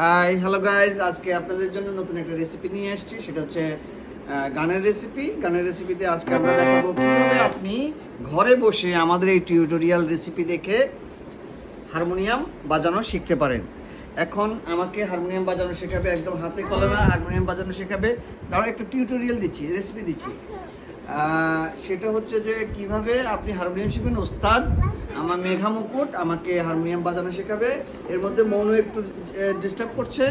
Hi hello guys আজকে আপনাদের জন্য নতুন একটা রেসিপি নিয়ে এসেছি সেটা হচ্ছে গানের রেসিপি গানের রেসিপিতে আজকে আমরা দেখাবো কীভাবে আপনি ঘরে বসে আমাদের এই টিউটোরিয়াল রেসিপি দেখে হারমোনিয়াম বাজানো শিখতে পারেন। এখন আমাকে হারমোনিয়াম বাজানো শেখাবে, একদম হাতে কলমে হারমোনিয়াম বাজানো শেখাবে। তারা একটা টিউটোরিয়াল দিচ্ছি রেসিপি দিচ্ছি। সেটা হচ্ছে যে কীভাবে আপনি হারমোনিয়াম শিখবেন? ওস্তাদ আমার মেঘা মুকুট আমাকে হারমোনিয়াম বাজানো শেখাবে। এর মধ্যে মৌন একটু ডিস্টার্ব করছে।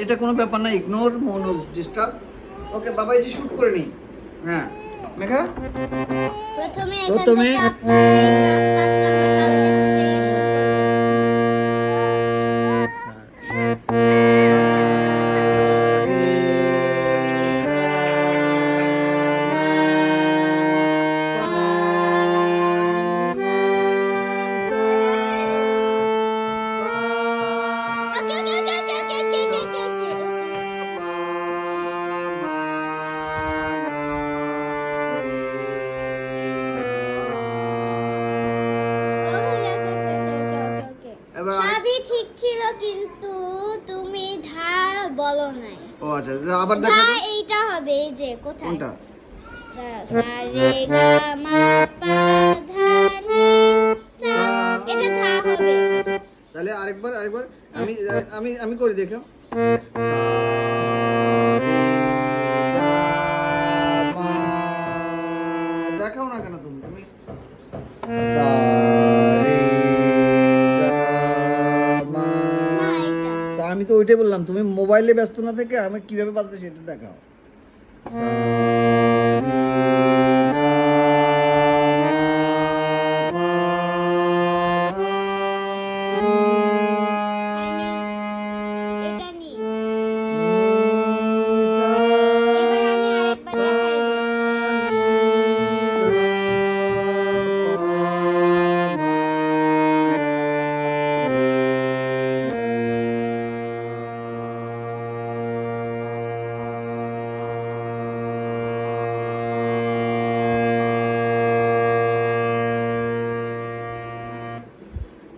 এটা কোনো ব্যাপার না ইগনোর মৌন ডিস্টার্ব ওকে বাবা এই যে শ্যুট করে নিই। হ্যাঁ মেঘা? প্রথমে প্রথমে- সবই ঠিক ছিল কিন্তু তুমি ধা বলো নাই। ও আচ্ছা আবার ধা দেখা এইটা হবে এই যে কোথায়? কোনটা? সা রে গা মা পা। তাহলে আরেকবার আরেকবার। আমি আমি আমি করে, দেখো। দেখাও না কেন তুমি? তুমি তা আমি তো ওইটাই বললাম, তুমি মোবাইলে ব্যস্ত না থেকে আমি কীভাবে বাজতে সেটা দেখাও।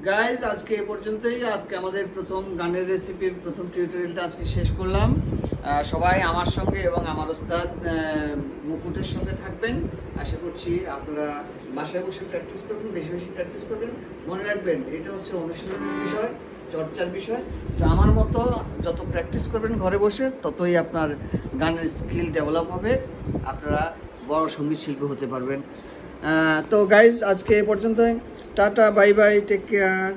গাইজ আজকে এ পর্যন্তই। আজকে আমাদের প্রথম গানের রেসিপির প্রথম টিউটোরিয়ালটা আজকে শেষ করলাম। সবাই আমার সঙ্গে এবং আমার ওস্তাদ মুকুটের সঙ্গে থাকবেন। আশা করছি আপনারা বাসায় বসে প্র্যাকটিস করবেন, বেশি বেশি প্র্যাকটিস করবেন। মনে রাখবেন, এটা হচ্ছে অনুশীলনের বিষয়, চর্চার বিষয়। তো আমার মতো যত প্র্যাকটিস করবেন ঘরে বসে, ততই আপনার গানের স্কিল ডেভেলপ হবে। আপনারা বড় সংগীত শিল্পী হতে পারবেন। তো গাইজ আজকে এ পর্যন্তই। Tata bye bye take care